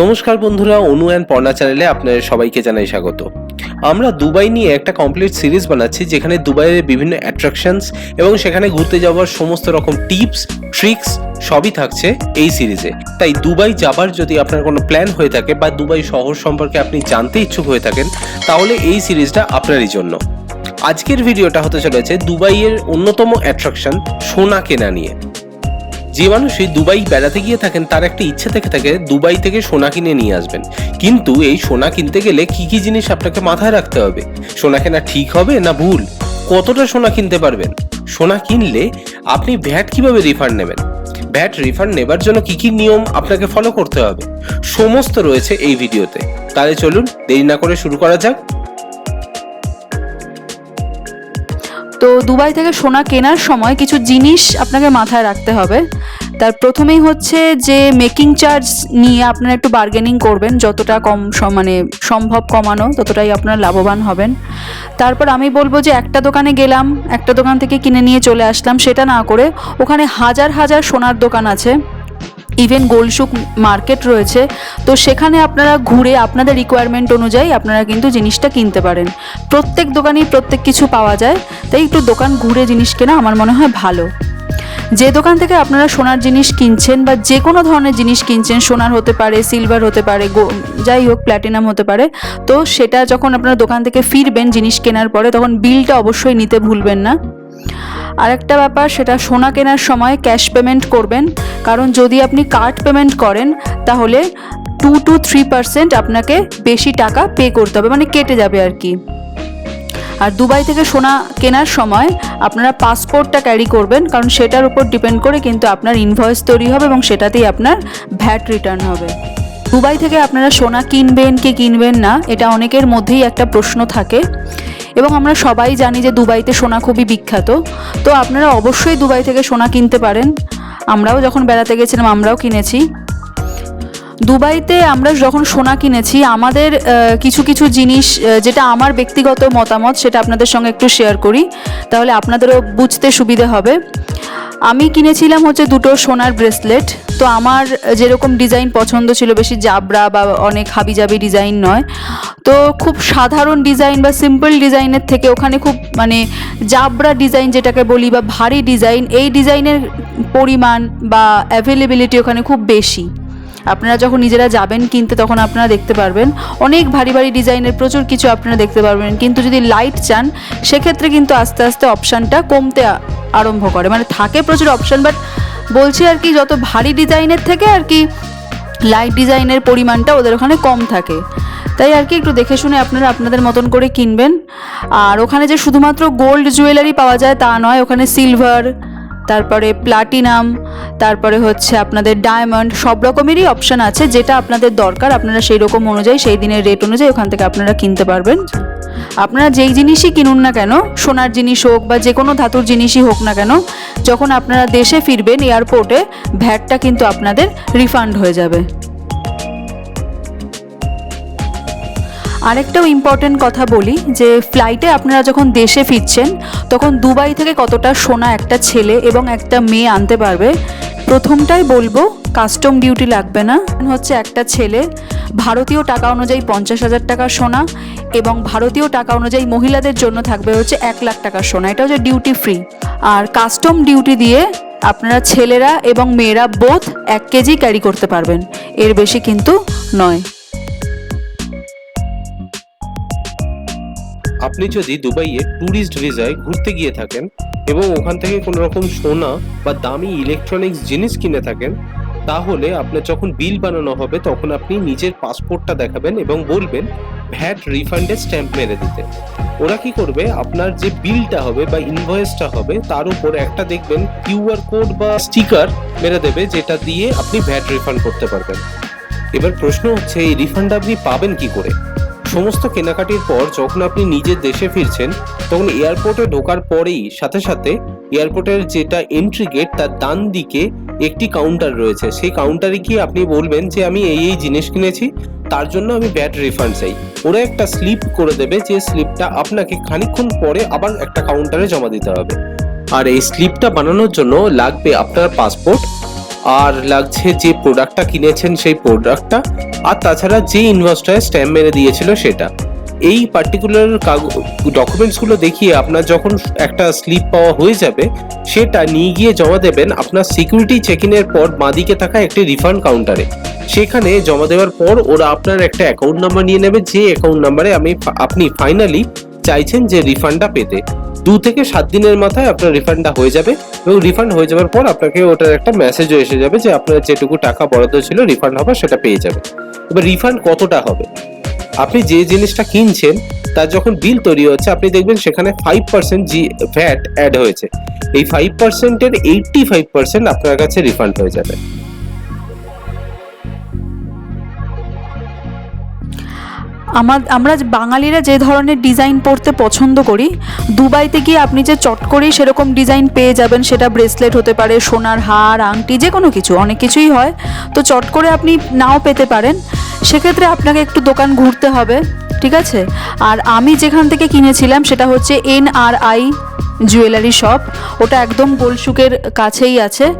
নমস্কার বন্ধুরা, অনু অ্যান্ড পর্ণা চ্যানেলে আপনাদের সবাইকে জানাই স্বাগত। আমরা দুবাই নিয়ে একটা কমপ্লিট সিরিজ বানাচ্ছি, যেখানে দুবাইয়ের বিভিন্ন অ্যাট্রাকশনস এবং সেখানে ঘুরতে যাওয়ার সমস্ত রকম টিপস ট্রিক্স সবই থাকছে এই সিরিজে তাই দুবাই যাবার যদি আপনার কোনো প্ল্যান হয়ে থাকে বা দুবাই শহর সম্পর্কে আপনি জানতে ইচ্ছুক হয়ে থাকেন, তাহলে এই সিরিজটা আপনারই জন্য। আজকের ভিডিওটা হতে চলেছে দুবাইয়ের অন্যতম অ্যাট্রাকশন সোনা কেনা নিয়ে। যে মানুষই দুবাই বেড়াতে গিয়ে থাকেন, তার একটা ইচ্ছে থেকে থাকে দুবাই থেকে সোনা কিনে নিয়ে আসবেন। কিন্তু এই সোনা কিনতে গেলে কি কি জিনিস আপনাকে মাথায় রাখতে হবে? সোনা কেনা ঠিক হবে না ভুল? কতটা সোনা কিনতে পারবেন? সোনা কিনলে আপনি ভ্যাট কীভাবে রিফান্ড নেবেন? ভ্যাট রিফান্ড নেবার জন্য কি কি নিয়ম আপনাকে ফলো করতে হবে? সমস্ত রয়েছে এই ভিডিওতে। তাহলে চলুন দেরি না করে শুরু করা যাক। তো দুবাই থেকে সোনা কেনার সময় কিছু জিনিস আপনাকে মাথায় রাখতে হবে। তার প্রথমেই হচ্ছে যে মেকিং চার্জ নিয়ে আপনারা একটু বার্গেনিং করবেন, যতটা কম মানে সম্ভব কমানো, ততটাই আপনারা লাভবান হবেন। তারপর আমি বলব যে একটা দোকানে গেলাম, একটা দোকান থেকে কিনে নিয়ে চলে আসলাম, সেটা না করে ওখানে হাজার হাজার সোনার দোকান আছে। ইভেন গোলসুক মার্কেট রয়েছে। তো সেখানে আপনারা ঘুরে আপনাদের রিকোয়ারমেন্ট অনুযায়ী আপনারা কিন্তু জিনিসটা কিনতে পারেন। প্রত্যেক দোকানেই প্রত্যেক কিছু পাওয়া যায়। তাই একটু দোকান ঘুরে জিনিস কেনা আমার মনে হয় ভালো। যে দোকান থেকে আপনারা সোনার জিনিস কিনছেন বা যে কোনো ধরনের জিনিস কিনছেন, সোনার হতে পারে সিলভার হতে পারে, গো- যাই হোক প্ল্যাটিনাম হতে পারে, তো সেটা যখন আপনারা দোকান থেকে ফিরবেন জিনিস কেনার পরে, তখন বিলটা অবশ্যই নিতে ভুলবেন না। আরেকটা ব্যাপার, সেটা সোনা কেনার সময় ক্যাশ পেমেন্ট করবেন। কারণ যদি আপনি কার্ড পেমেন্ট করেন, তাহলে টু টু থ্রি পার্সেন্ট আপনাকে বেশি টাকা পে করতে হবে মানে কেটে যাবে আর কি। আর দুবাই থেকে সোনা কেনার সময় আপনারা পাসপোর্টটা ক্যারি করবেন, কারণ সেটার উপর ডিপেন্ড করে কিন্তু আপনার ইনভয়েস তৈরি হবে এবং সেটাতেই আপনার ভ্যাট রিটার্ন হবে। দুবাই থেকে আপনারা সোনা কিনবেন কি কিনবেন না, এটা অনেকের মধ্যেই একটা প্রশ্ন থাকে। এবং আমরা সবাই জানি যে দুবাইতে সোনা খুবই বিখ্যাত। তো আপনারা অবশ্যই দুবাই থেকে সোনা কিনতে পারেন। আমরাও যখন বেড়াতে গেছিলাম, আমরাও কিনেছি। দুবাইতে আমরা যখন সোনা কিনেছি, আমাদের কিছু কিছু জিনিস যেটা আমার ব্যক্তিগত মতামত, সেটা আপনাদের সঙ্গে একটু শেয়ার করি, তাহলে আপনাদেরও বুঝতে সুবিধে হবে। আমি কিনেছিলাম হচ্ছে দুটো সোনার ব্রেসলেট তো আমার যেরকম ডিজাইন পছন্দ ছিল, বেশি জাবরা বা অনেক হাবিজাবি ডিজাইন নয়, তো খুব সাধারণ ডিজাইন বা সিম্পল ডিজাইনের থেকে ওখানে খুব মানে জাবরা ডিজাইন যেটাকে বলি বা ভারী ডিজাইন এই ডিজাইনের পরিমাণ বা অ্যাভেলেবিলিটি ওখানে খুব বেশি। আপনারা যখন নিজেরা যাবেন কিনতে, তখন আপনারা দেখতে পারবেন। অনেক ভারী ভারী ডিজাইনের প্রচুর কিছু আপনারা দেখতে পারবেন। কিন্তু যদি লাইট চান, সেক্ষেত্রে কিন্তু আস্তে আস্তে অপশানটা কমতে আরম্ভ করে। মানে থাকে প্রচুর অপশান বাট বলছি আর কি, যত ভারী ডিজাইনের থেকে আর কি লাইট ডিজাইনের পরিমাণটা ওদের ওখানে কম থাকে। তাই আর কি একটু দেখে শুনে আপনারা আপনাদের মতন করে কিনবেন। আর ওখানে যে শুধুমাত্র গোল্ড জুয়েলারি পাওয়া যায় তা নয়, ওখানে সিলভার তারপরে প্লাটিনাম তারপরে হচ্ছে আপনাদের ডায়মন্ড সব রকমেরই অপশান আছে, যেটা আপনাদের দরকার, আপনারা সেই রকম অনুযায়ী, সেই দিনের রেট অনুযায়ী ওখান থেকে আপনারা কিনতে পারবেন। আপনারা যেই জিনিসই কিনুন না কেন, সোনার জিনিস হোক বা যে কোনো ধাতুর জিনিসই হোক না কেন, যখন আপনারা দেশে ফিরবেন এয়ারপোর্টে ভ্যাটটা কিন্তু আপনাদের রিফান্ড হয়ে যাবে। আরেকটাও ইম্পর্টেন্ট কথা বলি যে ফ্লাইটে আপনারা যখন দেশে ফিরছেন, তখন দুবাই থেকে কতটা সোনা একটা ছেলে এবং একটা মেয়ে আনতে পারবে, প্রথমটাই বলব কাস্টম ডিউটি লাগবে না। হচ্ছে একটা ছেলে, ভারতীয় টাকা অনুযায়ী পঞ্চাশ হাজার টাকা সোনা এবং ভারতীয় টাকা অনুযায়ী মহিলাদের জন্য থাকবে হচ্ছে এক লাখ টাকা সোনা। এটা হচ্ছে ডিউটি ফ্রি আর কাস্টম ডিউটি দিয়ে আপনারা ছেলেরা এবং মেয়েরা বোধ এক কেজি ক্যারি করতে পারবেন। এর বেশি কিন্তু নয়। আপনি যদি দুবাইয়ে ট্যুরিস্ট ভিসায় ঘুরতে গিয়ে থাকেন এবং ওখান থেকে কোনো রকম সোনা বা দামি ইলেকট্রনিক্স জিনিস কিনে থাকেন, তাহলে আপনার যখন বিল বানানো হবে, তখন আপনি নিজের পাসপোর্টটা দেখাবেন এবং বলবেন, ভ্যাট রিফান্ডের স্ট্যাম্প মেরে দিতে। ওরা কি করবে? আপনার যে বিলটা হবে বা ইনভয়েসটা হবে, তার উপর একটা দেখবেন কিউআর কোড বা স্টিকার মেরে দেবে, যেটা দিয়ে আপনি ভ্যাট রিফান্ড করতে পারবেন। এবার প্রশ্ন হচ্ছে, এই রিফান্ড আপনি পাবেন কি করে? সমস্ত কেনাকাটির পর যখন আপনি নিজের দেশে ফিরছেন, তখন এয়ারপোর্টে ঢোকার পরেই সাথে সাথে এয়ারপোর্টের যেটা এন্ট্রি গেট তার ডান দিকে একটি কাউন্টার রয়েছে। সেই কাউন্টারে গিয়ে আপনি বলবেন যে, আমি এই এই জিনিস কিনেছি, তার জন্য আমি ব্যাড রিফান্ড চাই। ওরা একটা স্লিপ করে দেবে, যে স্লিপটা আপনাকে খানিকক্ষণ পরে আবার একটা কাউন্টারে জমা দিতে হবে। আর এই স্লিপটা বানানোর জন্য লাগবে আপনার পাসপোর্ট আর লাগছে যে প্রোডাক্টটা কিনেছেন সেই প্রোডাক্টটা আর তাছাড়া যে ইনভয়েসটায় স্ট্যাম্প মেরে দিয়েছিল সেটা। এই পার্টিকুলার ডকুমেন্টসগুলো দেখিয়ে আপনার যখন একটা স্লিপ পাওয়া হয়ে যাবে, সেটা নিয়ে গিয়ে জমা দেবেন আপনার সিকিউরিটি চেক ইনের পর বাঁদিকে থাকা একটি রিফান্ড কাউন্টারে সেখানে জমা দেওয়ার পর ওরা আপনার একটা অ্যাকাউন্ট নাম্বার নিয়ে নেবে, যে অ্যাকাউন্ট নাম্বারে আমি আপনি ফাইনালি চাইছেন যে রিফান্ডটা পেতে। দু থেকে সাত দিনের মাথায় আপনার রিফান্ডটা হয়ে যাবে এবং রিফান্ড হয়ে যাওয়ার পর আপনাকে ওটার একটা মেসেজও এসে যাবে যে আপনার যেটুকু টাকা বরাদ্দ ছিল রিফান্ড হবে, সেটা পেয়ে যাবে। এবার রিফান্ড কতটা হবে? আপনি যে জিনিসটা কিনছেন, তার যখন বিল তৈরি হচ্ছে, আপনি দেখবেন সেখানে five percent G VAT add হয়েছে। এই ফাইভ পার্সেন্টের এইটটি ফাইভ পার্সেন্ট আপনার কাছে রিফান্ড হয়ে যাবে। আমার, আমরা বাঙালিরা যে ধরনের ডিজাইন পরতে পছন্দ করি, দুবাইতে গিয়ে আপনি যে চট করেই সেরকম ডিজাইন পেয়ে যাবেন, সেটা ব্রেসলেট হতে পারে, সোনার হার, আংটি, যে কোনো কিছু, অনেক কিছুই হয়। তো চট করে আপনি নাও পেতে পারেন। সেক্ষেত্রে আপনাকে একটু দোকান ঘুরতে হবে, ঠিক আছে? আর আমি যেখান থেকে কিনেছিলাম, সেটা হচ্ছে এনআরআই জুয়েলারি শপ। ওটা একদম গোলসুকের কাছেই আছে।